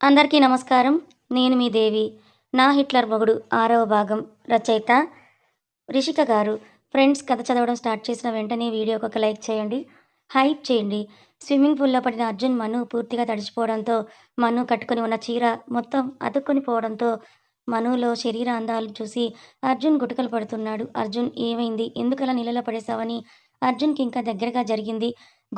అందరికీ నమస్కారం. నేను మీ దేవి. నా హిట్లర్ మొగుడు ఆరవ భాగం రచయిత రిషిక గారు. ఫ్రెండ్స్ కథ చదవడం స్టార్ట్ చేసిన వెంటనే వీడియోకి ఒక లైక్ చేయండి. హైప్ చేయండి. స్విమ్మింగ్ పూల్లో పడిన అర్జున్ మను పూర్తిగా తడిచిపోవడంతో మను కట్టుకొని ఉన్న చీర మొత్తం అతుక్కుని పోవడంతో మనులో శరీర అందాలు చూసి అర్జున్ గుటకలు పడుతున్నాడు. అర్జున్ ఏమైంది? ఎందుకలా నీళ్ళలో పడేశావని అర్జున్కి ఇంకా దగ్గరగా జరిగింది.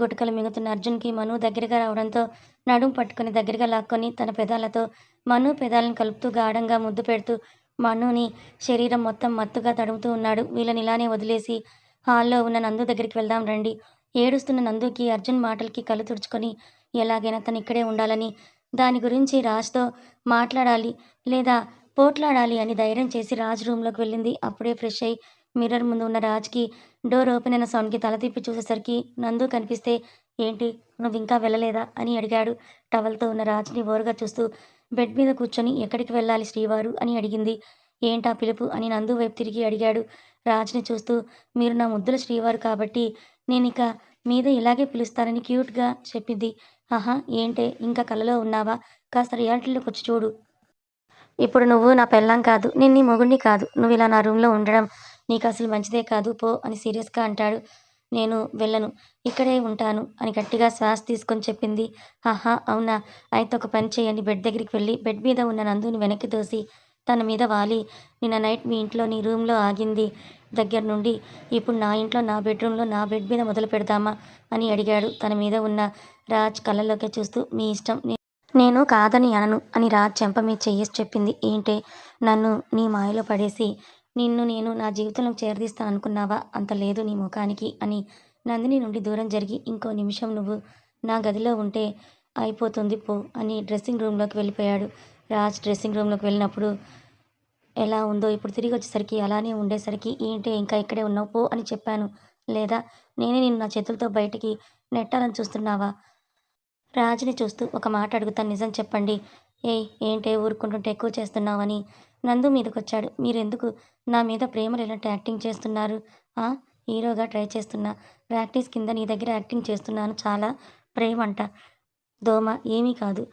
గుటకలు మింగుతున్న అర్జున్కి మను దగ్గరగా రావడంతో నడుం పట్టుకుని దగ్గరగా లాక్కొని తన పెదాలతో మను పెదాలను కలుపుతూ గాఢంగా ముద్దు పెడుతూ మనుని శరీరం మొత్తం మత్తుగా తడుముతూ ఉన్నాడు. వీళ్ళని ఇలానే వదిలేసి హాల్లో ఉన్న నందు దగ్గరికి వెళ్దాం రండి. ఏడుస్తున్న నందుకి అర్జున్ మాటలకి కళ్ళు తుడుచుకొని ఎలాగైనా తను ఇక్కడే ఉండాలని దాని గురించి రాజ్తో మాట్లాడాలి లేదా పోట్లాడాలి అని ధైర్యం చేసి రాజ్ రూమ్లోకి వెళ్ళింది. అప్పుడే ఫ్రెష్ అయ్యి మిర్రర్ ముందు ఉన్న రాజ్కి డోర్ ఓపెన్ అయిన సౌండ్కి తల తిప్పి చూసేసరికి నందు కనిపిస్తే ఏంటి? నువ్వు ఇంకా వెళ్ళలేదా? అని అడిగాడు. టవల్తో ఉన్న రాజ్ని ఓరుగా చూస్తూ బెడ్ మీద కూర్చొని ఎక్కడికి వెళ్ళాలి శ్రీవారు? అని అడిగింది. ఏంటా పిలుపు? అని నందు వైపు తిరిగి అడిగాడు. రాజ్ని చూస్తూ మీరు నా ముద్దుల శ్రీవారు కాబట్టి నేను ఇక మీద ఇలాగే పిలుస్తానని క్యూట్గా చెప్పింది. ఆహా ఏంటే? ఇంకా కలలో ఉన్నావా? కాస్త రియాలిటీలోకి వచ్చి చూడు ఇప్పుడు నువ్వు నా పెళ్ళాం కాదు నేను నీ మొగుడిని కాదు. నువ్వు ఇలా నా రూమ్లో ఉండడం నీకు అసలు మంచిదే కాదు పో అని సీరియస్గా అంటాడు. నేను వెళ్ళను. ఇక్కడే ఉంటాను అని గట్టిగా శ్వాస తీసుకొని చెప్పింది. ఆహా అవునా? అయితే ఒక పని చేయండి. బెడ్ దగ్గరికి వెళ్ళి బెడ్ మీద ఉన్న నందుని వెనక్కి తోసి తన మీద వాలి. నిన్న నైట్ మీ ఇంట్లో నీ రూమ్లో ఆగింది. దగ్గర నుండి ఇప్పుడు నా ఇంట్లో నా బెడ్రూమ్లో నా బెడ్ మీద మొదలు పెడదామా అని అడిగాడు తన మీద ఉన్న రాజ్ కళ్ళలోకి చూస్తూ. మీ ఇష్టం నేను కాదని అనను అని రాజ్ చెంప మీద చెయ్యేసి చెప్పింది. ఏంటే? నన్ను నీ మాయలో పడేసి నిన్ను నేను నా జీవితంలో చేరదీస్తాను అనుకున్నావా? అంత లేదు నీ ముఖానికి అని నందిని నుండి దూరం జరిగి ఇంకో నిమిషం నువ్వు నా గదిలో ఉంటే అయిపోతుంది పో అని డ్రెస్సింగ్ రూమ్లోకి వెళ్ళిపోయాడు. రాజ్ డ్రెస్సింగ్ రూమ్లోకి వెళ్ళినప్పుడు ఎలా ఉందో ఇప్పుడు తిరిగి వచ్చేసరికి అలానే ఉండేసరికి ఏంటి ఇంకా ఇక్కడే ఉన్నావు పో అని చెప్పాను. లేదా నేనే నిన్ను నా చేతులతో బయటికి నెట్టాలని చూస్తున్నావా? రాజుని చూస్తూ ఒక మాట అడుగుతాను. నిజం చెప్పండి. ఏయ్ ఏంటే ఊరుకుంటుంటే ఎక్కువ చేస్తున్నావని నందు మీదకొచ్చాడు. మీరెందుకు నా మీద ప్రేమలు ఇలాంటి యాక్టింగ్ చేస్తున్నారు? ఆ? హీరోగా ట్రై చేస్తున్నా. ప్రాక్టీస్ కింద నీ దగ్గర యాక్టింగ్ చేస్తున్నాను చాలా ప్రేమ అంట దోమ ఏమీ కాదు.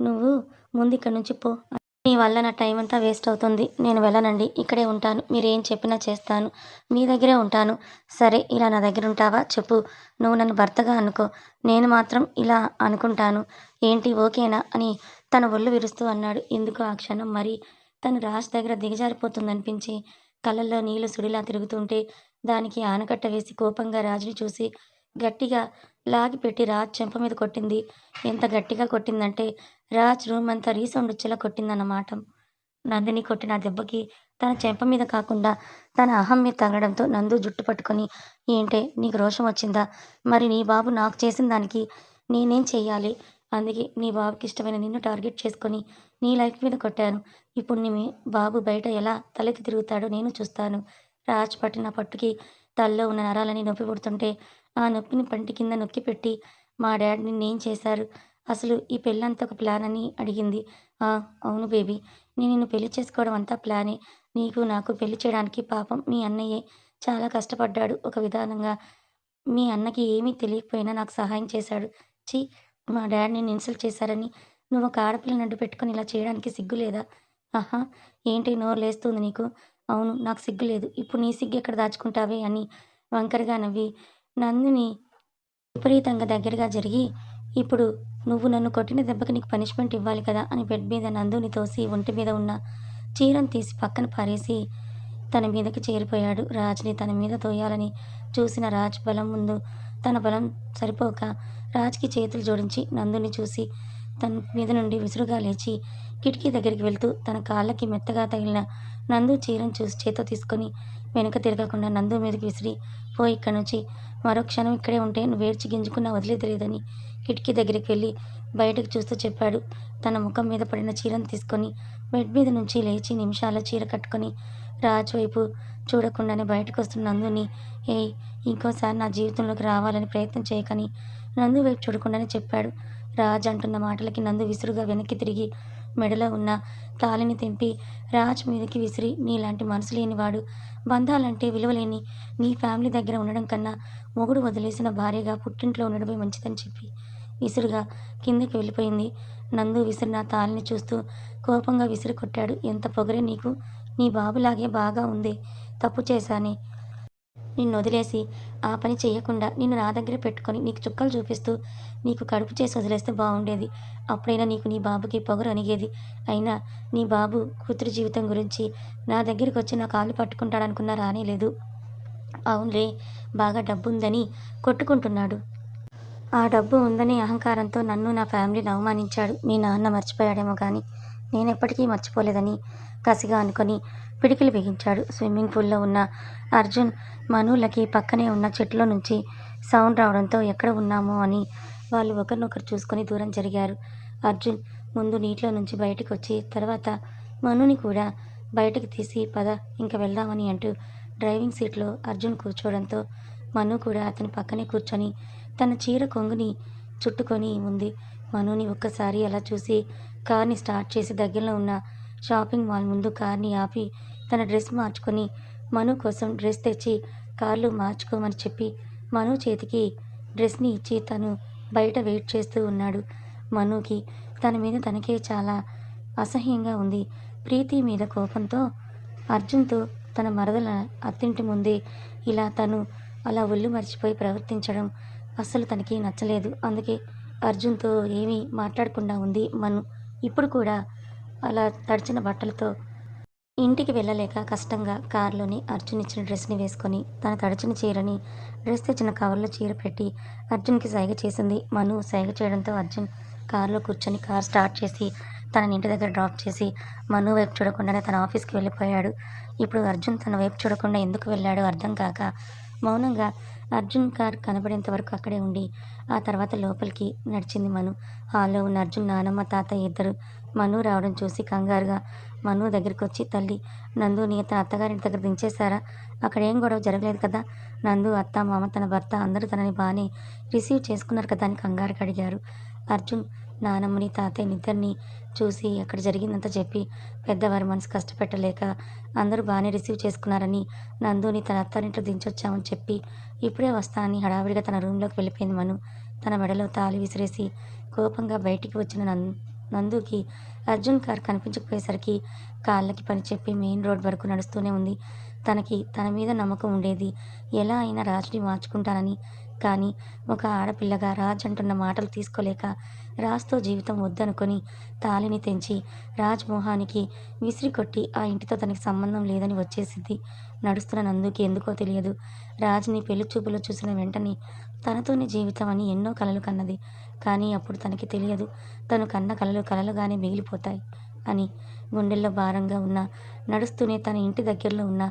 నువ్వు ముందు ఇక్కడ నుంచి పో. నీ వల్ల నా టైం అంతా వేస్ట్ అవుతుంది. నేను వెళ్ళనండి. ఇక్కడే ఉంటాను. మీరు ఏం చెప్పినా చేస్తాను. మీ దగ్గరే ఉంటాను. సరే ఇలా నా దగ్గర ఉంటావా? చెప్పు. నువ్వు నన్ను భర్తగా అనుకో. నేను మాత్రం ఇలా అనుకుంటాను. ఏంటి ఓకేనా? అని తన ఒళ్ళు విరుస్తూ అన్నాడు. ఎందుకు ఆ క్షణం? మరి తను రాజ్ దగ్గర దిగజారిపోతుందనిపించి కళ్ళల్లో నీళ్ళు సుడిలా తిరుగుతుంటే దానికి ఆనకట్ట వేసి కోపంగా రాజుని చూసి గట్టిగా లాగిపెట్టి రాజ్ చెంప మీద కొట్టింది. ఎంత గట్టిగా కొట్టిందంటే రాజ్ రూమ్ అంతా రీసౌండ్ వచ్చేలా కొట్టిందన్నమాట. నందిని కొట్టిన దెబ్బకి తన చెంప మీద కాకుండా తన అహం మీద తగలడంతో నందు జుట్టు పట్టుకొని ఏంటే నీకు రోషం వచ్చిందా? మరి నీ బాబు నాకు చేసిన దానికి నేనేం చెయ్యాలి? అందుకే నీ బాబుకి ఇష్టమైన నిన్ను టార్గెట్ చేసుకొని నీ లైఫ్ మీద కొట్టాను. ఇప్పుడు నీ బాబు బయట ఎలా తలెత్తి తిరుగుతాడో నేను చూస్తాను. రాజ్ పట్టిన పట్టుకి తల్లో ఉన్న నరాలని నొప్పి పుడుతుంటే ఆ నొప్పిని పంటి కింద నొక్కి పెట్టి మా డాడీ నేను చేశారు? అసలు ఈ పెళ్ళంతా ఒక ప్లాన్ అని అడిగింది. "ఆ, అవును బేబీ నేను నిన్ను పెళ్ళి చేసుకోవడం అంతా ప్లానే. నీకు నాకు పెళ్ళి చేయడానికి పాపం మీ అన్నయ్యే చాలా కష్టపడ్డాడు ఒక విధానంగా. మీ అన్నకి ఏమీ తెలియకపోయినా నాకు సహాయం చేశాడు. ఛీ మా డాడ్ నేను ఇన్సల్ట్ చేశారని. నువ్వు ఒక ఆడపిల్లని అడ్డు పెట్టుకొని ఇలా చేయడానికి సిగ్గు లేదా? ఆహా ఏంటి నోరు లేస్తుంది నీకు? అవును నాకు సిగ్గు లేదు. ఇప్పుడు నీ సిగ్గు ఎక్కడ దాచుకుంటావే అని వంకరగా నవ్వి నందిని విపరీతంగా దగ్గరగా జరిగి ఇప్పుడు నువ్వు నన్ను కొట్టిన దెబ్బకి నీకు పనిష్మెంట్ ఇవ్వాలి కదా అని బెడ్ మీద నందుని తోసి ఒంటి మీద ఉన్న చీరను తీసి పక్కన పారేసి తన మీదకి చేరిపోయాడు. రాజుని తన మీద తోయాలని చూసిన రాజ్ బలం ముందు తన బలం సరిపోక రాజ్కి చేతులు జోడించి నందుని చూసి తన మీద నుండి విసురుగా లేచి కిటికీ దగ్గరికి వెళ్తూ తన కాళ్ళకి మెత్తగా తగిలిన నందు చీరను చూసి చేతో తీసుకొని వెనుక తిరగకుండా నందు మీదకి విసిరి పోయి ఇక్కడి నుంచి. మరో క్షణం ఇక్కడే ఉంటే నువ్వు ఏడ్చి గింజుకున్నా వదిలేదలేదని కిటికీ దగ్గరికి వెళ్ళి బయటకు చూస్తూ చెప్పాడు. తన ముఖం మీద పడిన చీరను తీసుకొని బెడ్ మీద నుంచి లేచి నిమిషాల చీర కట్టుకొని రాజు వైపు చూడకుండానే బయటకు వస్తున్న నందుని ఏ ఇంకోసారి నా జీవితంలోకి రావాలని ప్రయత్నం చేయకని నందు వైపు చూడకుండానే చెప్పాడు. రాజ్ అంటున్న మాటలకి నందు విసురుగా వెనక్కి తిరిగి మెడలో ఉన్న తాలిని తెంపి రాజ్ మీదకి విసిరి నీలాంటి మనసు లేనివాడు. బంధాలంటే విలువలేని నీ ఫ్యామిలీ దగ్గర ఉండడం కన్నా మొగుడు వదిలేసిన భార్యగా పుట్టింట్లో ఉండడమే మంచిదని చెప్పి విసురుగా కిందకి వెళ్ళిపోయింది. నందు విసిరిన తాళిని చూస్తూ కోపంగా విసిరి కొట్టాడు. ఎంత పొగరే నీకు? నీ బాబులాగే బాగా ఉంది. తప్పు చేశానే. నిన్ను వదిలేసి ఆ పని చేయకుండా నిన్ను నా దగ్గర పెట్టుకొని నీకు చుక్కలు చూపిస్తూ నీకు కడుపు చేసి వదిలేస్తే బాగుండేది అప్పుడైనా నీకు నీ బాబుకి పొగరు అనిగేది అయినా నీ బాబు కూతురు జీవితం గురించి నా దగ్గరికి వచ్చి నా కాళ్ళు పట్టుకుంటాడనుకున్నా రానేలేదు అవునులే బాగా డబ్బు ఉందని కొట్టుకుంటున్నాడు. ఆ డబ్బు ఉందని అహంకారంతో నన్ను నా ఫ్యామిలీని అవమానించాడు. మీ నాన్న మర్చిపోయాడేమో కానీ నేను ఎప్పటికీ మర్చిపోలేదని కసిగా అనుకొని పిడికిలు బిగించాడు. స్విమ్మింగ్ పూల్లో ఉన్న అర్జున్ మనులకి పక్కనే ఉన్న చెట్లో నుంచి సౌండ్ రావడంతో ఎక్కడ ఉన్నామో అని వాళ్ళు ఒకరినొకరు చూసుకొని దూరం జరిగారు. అర్జున్ ముందు నీటిలో నుంచి బయటకు వచ్చి తర్వాత మనుని కూడా బయటకు తీసి పద ఇంక వెళ్దామని అంటూ డ్రైవింగ్ సీట్లో అర్జున్ కూర్చోవడంతో మను కూడా అతని పక్కనే కూర్చొని తన చీర కొంగుని చుట్టుకొని ఉంది. మనుని ఒక్కసారి అలా చూసి కార్ని స్టార్ట్ చేసి దగ్గరలో ఉన్న షాపింగ్ మాల్ ముందు కార్ని ఆపి తన డ్రెస్ మార్చుకొని మను కోసం డ్రెస్ తెచ్చి కార్లు మార్చుకోమని చెప్పి మను చేతికి డ్రెస్ని ఇచ్చి తను బయట వెయిట్ చేస్తూ ఉన్నాడు. మనుకి తన మీద తనకే చాలా అసహ్యంగా ఉంది. ప్రీతి మీద కోపంతో అర్జున్తో తన మరదల అత్తింటి ముందే ఇలా తను అలా ఒళ్ళు మర్చిపోయి ప్రవర్తించడం అస్సలు తనకి నచ్చలేదు. అందుకే అర్జున్తో ఏమీ మాట్లాడకుండా ఉంది మను. ఇప్పుడు కూడా అలా తడిచిన బట్టలతో ఇంటికి వెళ్ళలేక కష్టంగా కారులోని అర్జున్ ఇచ్చిన డ్రెస్ని వేసుకొని తన తడిచిన చీరని డ్రెస్ తెచ్చిన కవర్లో చీర పెట్టి అర్జున్కి సైగ చేసింది. మను సైగ చేయడంతో అర్జున్ కారులో కూర్చొని కార్ స్టార్ట్ చేసి తన ఇంటి దగ్గర డ్రాప్ చేసి మను వైపు చూడకుండానే తన ఆఫీస్కి వెళ్ళిపోయాడు. ఇప్పుడు అర్జున్ తన వైపు చూడకుండా ఎందుకు వెళ్ళాడో అర్థం కాక మౌనంగా అర్జున్ కార్ కనబడేంత వరకు అక్కడే ఉండి ఆ తర్వాత లోపలికి నడిచింది మను. హాల్లో ఉన్న అర్జున్ నానమ్మ తాత ఇద్దరు మను రావడం చూసి కంగారుగా మను దగ్గరికి వచ్చి తల్లి నందుని తన అత్తగారింటి దగ్గర దించేశారా? అక్కడ ఏం గొడవ జరగలేదు కదా నందు అత్త మామ తన భర్త అందరూ తనని బాగానే రిసీవ్ చేసుకున్నారు కదా అని కంగారుగా అడిగారు. అర్జున్ నానమ్మని తాతయ్యని ఇద్దరిని చూసి అక్కడ జరిగిందంతా చెప్పి పెద్దవారి మనసు కష్టపెట్టలేక అందరూ బాగానే రిసీవ్ చేసుకున్నారని నందుని తన అత్తారింట్లో దించొచ్చామని చెప్పి ఇప్పుడే వస్తా అని హడావిడిగా తన రూమ్లోకి వెళ్ళిపోయింది మను. తన మెడలో తాళి విసిరేసి కోపంగా బయటికి వచ్చిన నన్ను నందుకి అర్జున్ కార్ కనిపించకపోయేసరికి కాళ్ళకి పని చెప్పి మెయిన్ రోడ్ వరకు నడుస్తూనే ఉంది. తనకి తన మీద నమ్మకం ఉండేది. ఎలా అయినా రాజుని మార్చుకుంటానని. కానీ ఒక ఆడపిల్లగా రాజ్ అంటున్న మాటలు తీసుకోలేక రాజ్తో జీవితం వద్దనుకొని తాళిని తెంచి రాజ్ మోహానికి విసిరి కొట్టి ఆ ఇంటితో తనకి సంబంధం లేదని వచ్చేసింది నడుస్తున్న నందుకి ఎందుకో తెలియదు. రాజ్ని పెళ్ళి చూపులో చూసిన వెంటనే తనతోనే జీవితం అని ఎన్నో కలలు కన్నది. కానీ అప్పుడు తనకి తెలియదు. తను కన్న కలలు కలలుగానే మిగిలిపోతాయి అని గుండెల్లో భారంగా ఉన్న నడుస్తూనే తన ఇంటి దగ్గరలో ఉన్న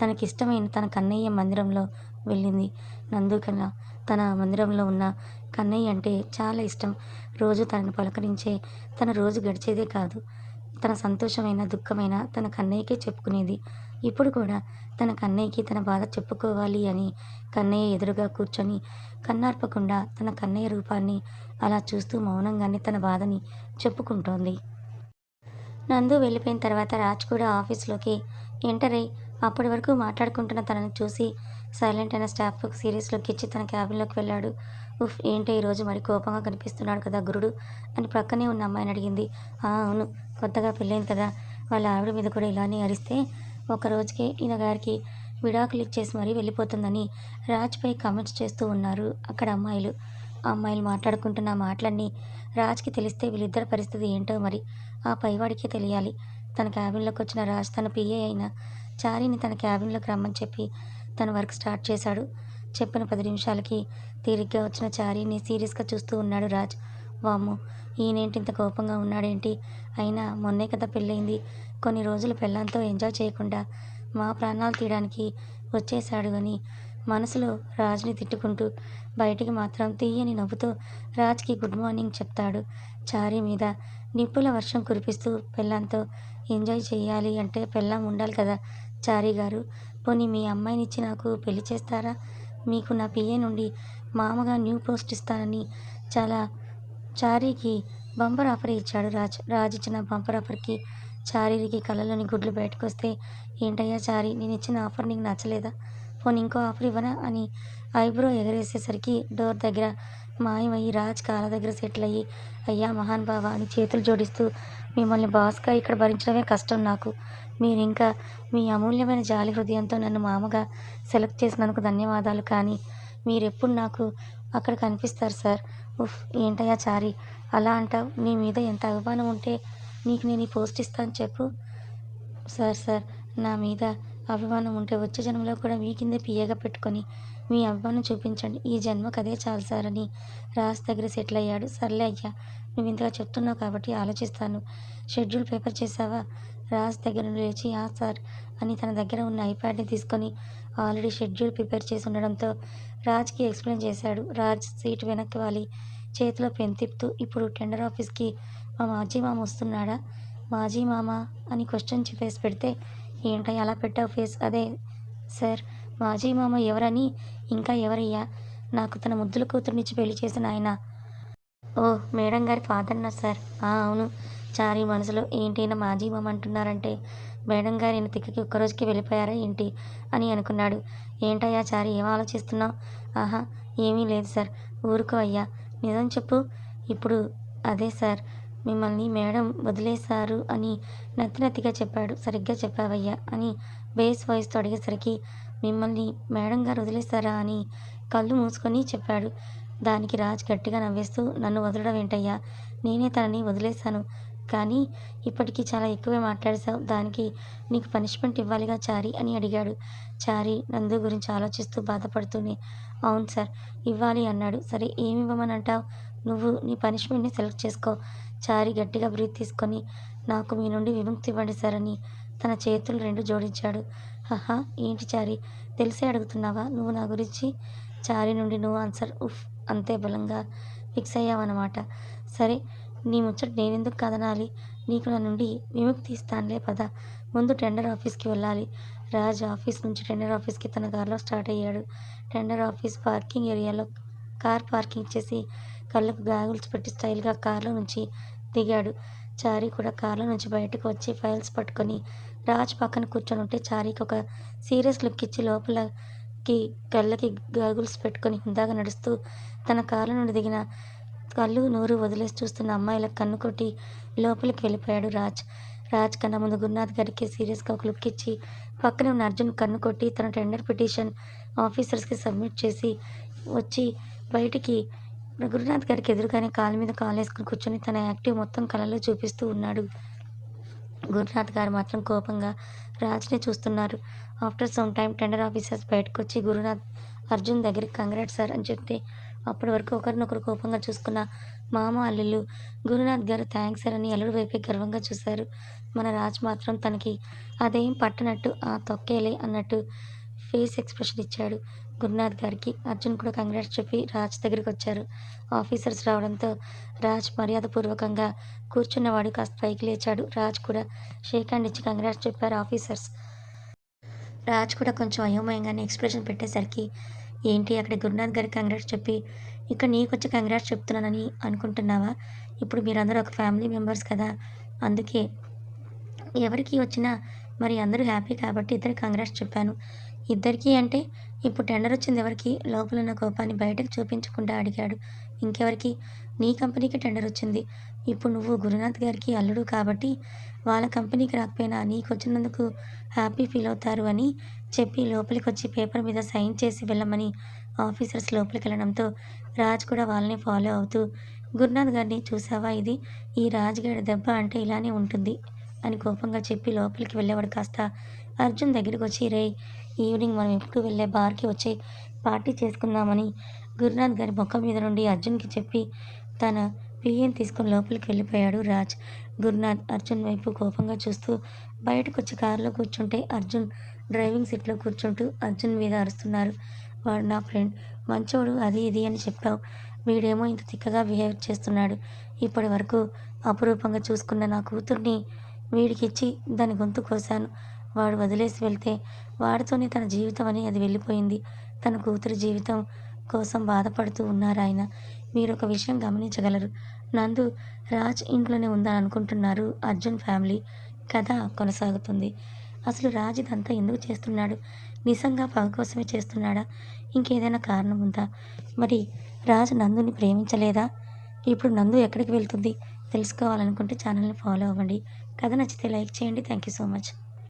తనకిష్టమైన తన కన్నయ్య మందిరంలో వెళ్ళింది. నందుకన్న తన మందిరంలో ఉన్న కన్నయ్య అంటే చాలా ఇష్టం. రోజు తనను పలకరించే తన రోజు గడిచేదే కాదు. తన సంతోషమైన దుఃఖమైన తన కన్నయ్యకే చెప్పుకునేది. ఇప్పుడు కూడా తన కన్నయ్యకి తన బాధ చెప్పుకోవాలి అని కన్నయ్య ఎదురుగా కూర్చొని కన్నార్పకుండా తన కన్నయ్య రూపాన్ని అలా చూస్తూ మౌనంగానే తన బాధని చెప్పుకుంటోంది. నందు వెళ్ళిపోయిన తర్వాత రాజ్ కూడా ఆఫీస్లోకి ఎంటర్ అయ్యి అప్పటి వరకు మాట్లాడుకుంటున్న తనని చూసి సైలెంట్ అయిన స్టాఫ్ సీరియస్లోకి ఇచ్చి తన క్యాబిన్లోకి వెళ్ళాడు. ఉఫ్ ఏంటో ఈరోజు మరి కోపంగా కనిపిస్తున్నాడు కదా గురుడు అని ప్రక్కనే ఉన్న అమ్మాయిని అడిగింది. "ఆ, అవును కొత్తగా పెళ్ళైంది కదా వాళ్ళ ఆవిడ మీద కూడా ఇలానే అరిస్తే ఒక రోజుకే ఈయన గారికి విడాకులు ఇచ్చేసి మరీ వెళ్ళిపోతుందని రాజ్పై కామెంట్స్ చేస్తూ ఉన్నారు అక్కడ అమ్మాయిలు. ఆ అమ్మాయిలు మాట్లాడుకుంటున్న మాటలన్నీ రాజ్కి తెలిస్తే వీళ్ళిద్దరి పరిస్థితి ఏంటో మరి ఆ పైవాడికే తెలియాలి. తన క్యాబిన్లోకి వచ్చిన రాజ్ తన పిఏ అయిన చారీని తన క్యాబిన్లోకి రమ్మని చెప్పి తన వర్క్ స్టార్ట్ చేశాడు. చెప్పిన పది నిమిషాలకి తీరిగ్గా వచ్చిన చారీని సీరియస్గా చూస్తూ ఉన్నాడు రాజ్. వాము ఈయనేంటి ఇంత కోపంగా ఉన్నాడేంటి? అయినా మొన్నే కదా పెళ్ళయింది. కొన్ని రోజులు పెళ్ళంతో ఎంజాయ్ చేయకుండా మా ప్రాణాలు తీయడానికి వచ్చేశాడు అని మనసులో రాజ్ని తిట్టుకుంటూ బయటికి మాత్రం తీయని నవ్వుతూ రాజ్కి గుడ్ మార్నింగ్ చెప్తాడు. చారీ మీద నిప్పుల వర్షం కురిపిస్తూ పెళ్ళంతో ఎంజాయ్ చేయాలి అంటే పెళ్ళాం ఉండాలి కదా చారీ గారు. పోనీ మీ అమ్మాయినిచ్చి నాకు పెళ్ళి చేస్తారా? మీకు నా పిఏ నుండి మామగా న్యూ పోస్ట్ ఇస్తానని చాలా చారీకి బంపర్ ఆఫర్ ఇచ్చాడు రాజ్. రాజ్ ఇచ్చిన బంపర్ ఆఫర్కి చారీకి కళ్ళలోని గుడ్లు బయటకు వస్తే ఏంటయ్యా చారీ? నేను ఇచ్చిన ఆఫర్ నీకు నచ్చలేదా? పోనీ ఇంకో ఆఫర్ ఇవ్వనా? అని ఐబ్రో ఎగరేసేసరికి డోర్ దగ్గర మాయమయ్యి రాజ్ కాళ్ళ దగ్గర సెటిల్ అయ్యి అయ్యా మహాన్ బావ అని చేతులు జోడిస్తూ మిమ్మల్ని బాస్గా ఇక్కడ భరించడమే కష్టం నాకు. మీరు ఇంకా మీ అమూల్యమైన జాలి హృదయంతో నన్ను మామగా సెలెక్ట్ చేసినందుకు ధన్యవాదాలు. కానీ మీరెప్పుడు నాకు అక్కడ కనిపిస్తారు సార్? ఉఫ్ ఏంటయ్యా చారి? అలా అంటావు? నీ మీద ఎంత అభిమానం ఉంటే నీకు నేను ఈ పోస్ట్ ఇస్తాను చెప్పు. సార్ సార్ నా మీద అభిమానం ఉంటే వచ్చే జన్మలో కూడా మీ కిందే పియ్యగా పెట్టుకొని మీ అభిమానం చూపించండి. ఈ జన్మకు అదే చాలు సార్ అని రాజ్ దగ్గర సెటిల్ అయ్యాడు. సర్లే అయ్యా నువ్వు ఇంతగా చెప్తున్నావు కాబట్టి ఆలోచిస్తాను. షెడ్యూల్ పేపర్ చేసావా రాజ్ దగ్గర లేచి ఆ సార్ అని తన దగ్గర ఉన్న ఐప్యాడ్ని తీసుకొని ఆల్రెడీ షెడ్యూల్ ప్రిపేర్ చేసి ఉండడంతో రాజ్కి ఎక్స్ప్లెయిన్ చేశాడు. రాజ్ సీట్ వెనక్కి వాలి చేతిలో పెన్ తిప్పుతూ ఇప్పుడు టెండర్ ఆఫీస్కి మా మాజీ మామ వస్తున్నాడా? మాజీ మామ అని క్వశ్చన్ చేసి పెడితే ఏంటో అలా పెట్టావు ఫేస్? అదే సార్ మాజీ మామ ఎవరని ఇంకా ఎవరయ్యా? నాకు తన ముద్దుల కూతురునిచ్చి పెళ్ళి చేసిన ఆయన. ఓ మేడం గారి ఫాదర్నా సార్? ఆ, అవును. చారి మనసులో ఏంటైనా మాజీ మామ అంటున్నారంటే మేడం గారు ఈయన తిక్కకి ఒక్కరోజుకి వెళ్ళిపోయారా ఏంటి అని అనుకున్నాడు. ఏంటయ్యా చారి ఏం ఆలోచిస్తున్నావు? ఆహా ఏమీ లేదు సార్. ఊరుకో అయ్యా. నిజం చెప్పు. ఇప్పుడు అదే సార్. మిమ్మల్ని మేడం వదిలేశారు అని నత్తినత్తిగా చెప్పాడు. సరిగ్గా చెప్పావయ్యా అని బేస్ వాయిస్తో అడిగేసరికి మిమ్మల్ని మేడం గారు వదిలేశారా అని కళ్ళు మూసుకొని చెప్పాడు. దానికి రాజ్ గట్టిగా నవ్వేస్తూ నన్ను వదలడం ఏంటయ్యా? నేనే తనని వదిలేశాను. కానీ ఇప్పటికీ చాలా ఎక్కువే మాట్లాడేశావు. దానికి నీకు పనిష్మెంట్ ఇవ్వాలిగా చారి అని అడిగాడు. చారి నందు గురించి ఆలోచిస్తూ బాధపడుతూనే అవును సార్ ఇవ్వాలి అన్నాడు. సరే ఏమి ఇవ్వమని అంటావు నువ్వు నీ పనిష్మెంట్ని సెలెక్ట్ చేసుకో. చారి గట్టిగా బ్రీత్ తీసుకొని నాకు మీ నుండి విముక్తి ఇవ్వండి తన చేతులు రెండు జోడించాడు. హహా ఏంటి చారి? తెలిసే అడుగుతున్నావా? నువ్వు నా గురించి చారి నుండి నువ్వు ఆన్సర్ ఉఫ్ అంతే బలంగా ఫిక్స్ అయ్యావన్నమాట. సరే నీ ముచ్చట నేనెందుకు కదనాలి? నీకు నా నుండి విముక్తి ఇస్తానులే పద. ముందు టెండర్ ఆఫీస్కి వెళ్ళాలి. రాజ్ ఆఫీస్ నుంచి టెండర్ ఆఫీస్కి తన కారులో స్టార్ట్ అయ్యాడు. టెండర్ ఆఫీస్ పార్కింగ్ ఏరియాలో కార్ పార్కింగ్ చేసి కళ్ళకు గాగుల్స్ పెట్టి స్టైల్గా కారులో నుంచి దిగాడు. చారి కూడా కార్లో నుంచి బయటకు వచ్చి ఫైల్స్ పట్టుకొని రాజ్ పక్కన కూర్చొని ఉంటే చారీకి ఒక సీరియస్ లుక్ ఇచ్చి లోపలకి కళ్ళకి గాగుల్స్ పెట్టుకొని హుందాగా నడుస్తూ తన కార్ల నుండి దిగిన కళ్ళు నోరు వదిలేసి చూస్తున్న అమ్మాయిలకు కన్ను కొట్టి లోపలికి వెళ్ళిపోయాడు రాజ్. రాజ్ కన్నా ముందు గురునాథ్ గారికి సీరియస్గా ఒక లుక్ ఇచ్చి పక్కనే ఉన్న అర్జున్ కన్ను కొట్టి తన టెండర్ పిటిషన్ ఆఫీసర్స్కి సబ్మిట్ చేసి వచ్చి బయటికి గురునాథ్ గారికి ఎదురుగానే కాలు మీద కాలు వేసుకుని కూర్చొని తన యాక్టివ్ మొత్తం కళలో చూపిస్తూ ఉన్నాడు. గురునాథ్ గారు మాత్రం కోపంగా రాజ్ని చూస్తున్నారు. After some time tender officers బయటకు వచ్చి గురునాథ్ అర్జున్ దగ్గరికి కంగ్రాట్ సార్ అని చెప్తే అప్పటి వరకు ఒకరినొకరు కోపంగా చూసుకున్న మామ అల్లులు గురునాథ్ గారు థ్యాంక్స్ సార్ అని అల్లుడు వైపే గర్వంగా చూశారు. మన రాజ్ మాత్రం తనకి అదేం పట్టనట్టు ఆ తొక్కేలే అన్నట్టు ఫేస్ ఎక్స్ప్రెషన్ ఇచ్చాడు. గురునాథ్ గారికి అర్జున్ కూడా కంగ్రాట్స్ చెప్పి రాజ్ దగ్గరికి వచ్చారు. ఆఫీసర్స్ రావడంతో రాజ్ మర్యాదపూర్వకంగా కూర్చున్నవాడు కాస్త పైకి లేచాడు. రాజ్ కూడా షేక్ హ్యాండ్ ఇచ్చి కంగ్రాట్స్ చెప్పారు ఆఫీసర్స్. రాజ్ కూడా కొంచెం అయోమయంగానే ఎక్స్ప్రెషన్ పెట్టేసరికి ఏంటి అక్కడ గురునాథ్ గారికి కంగ్రాట్స్ చెప్పి ఇక్కడ నీకు వచ్చి కంగ్రాట్స్ చెప్తున్నానని అనుకుంటున్నావా? ఇప్పుడు మీరందరూ ఒక ఫ్యామిలీ మెంబర్స్ కదా. అందుకే ఎవరికి వచ్చినా మరి అందరూ హ్యాపీ కాబట్టి ఇద్దరికి కంగ్రాట్స్ చెప్పాను. ఇద్దరికి అంటే ఇప్పుడు టెండర్ వచ్చింది ఎవరికి? లోపల ఉన్న కోపాన్ని బయటకు చూపించకుండా అడిగాడు. ఇంకెవరికి? నీ కంపెనీకి టెండర్ వచ్చింది. ఇప్పుడు నువ్వు గురునాథ్ గారికి అల్లుడు కాబట్టి వాళ్ళ కంపెనీకి రాకపోయినా నీకు వచ్చినందుకు హ్యాపీ ఫీల్ అవుతారు అని చెప్పి లోపలికి వచ్చి పేపర్ మీద సైన్ చేసి వెళ్ళమని ఆఫీసర్స్ లోపలికి వెళ్ళడంతో రాజ్ కూడా వాళ్ళని ఫాలో అవుతూ గురునాథ్ గారిని చూసావా ఇది? ఈ రాజుగారి దెబ్బ అంటే ఇలానే ఉంటుంది అని కోపంగా చెప్పి లోపలికి వెళ్ళేవాడు కాస్త. అర్జున్ దగ్గరికి వచ్చి రే ఈవినింగ్ మనం ఎప్పుడు వెళ్ళే బార్కి వచ్చి పార్టీ చేసుకుందామని గురునాథ్ గారి మొక్క మీద నుండి అర్జున్కి చెప్పి తన పిఎన్ తీసుకుని లోపలికి వెళ్ళిపోయాడు రాజ్. గురునాథ్ అర్జున్ వైపు కోపంగా చూస్తూ బయటకు వచ్చి కారులో కూర్చుంటే అర్జున్ డ్రైవింగ్ సీట్లో కూర్చుంటూ అర్జున్ మీద అరుస్తున్నారు. వాడు నా ఫ్రెండ్. మంచోడు. అది ఇది అని చెప్పావు. వీడేమో ఇంత తిక్కగా బిహేవ్ చేస్తున్నాడు. ఇప్పటి వరకు అపురూపంగా చూసుకున్న నా కూతుర్ని వీడికిచ్చి దాని గొంతు కోసాను. వాడు వదిలేసి వెళ్తే వాడితోనే తన జీవితం అని అది వెళ్ళిపోయింది. తన కూతురి జీవితం కోసం బాధపడుతూ ఉన్నారాయన మీరు ఒక విషయం గమనించగలరు. నందు రాజ్ ఇంట్లోనే ఉందని అనుకుంటున్నారు అర్జున్ ఫ్యామిలీ. కథ కొనసాగుతుంది. అసలు రాజ్ ఇదంతా ఎందుకు చేస్తున్నాడు? నిజంగా పగ కోసమే చేస్తున్నాడా? ఇంకేదైనా కారణం ఉందా? మరి రాజ్ నందుని ప్రేమించలేదా? ఇప్పుడు నందు ఎక్కడికి వెళ్తుంది? తెలుసుకోవాలనుకుంటే ఛానల్ని ఫాలో అవ్వండి. కథ నచ్చితే లైక్ చేయండి. Thank you so much.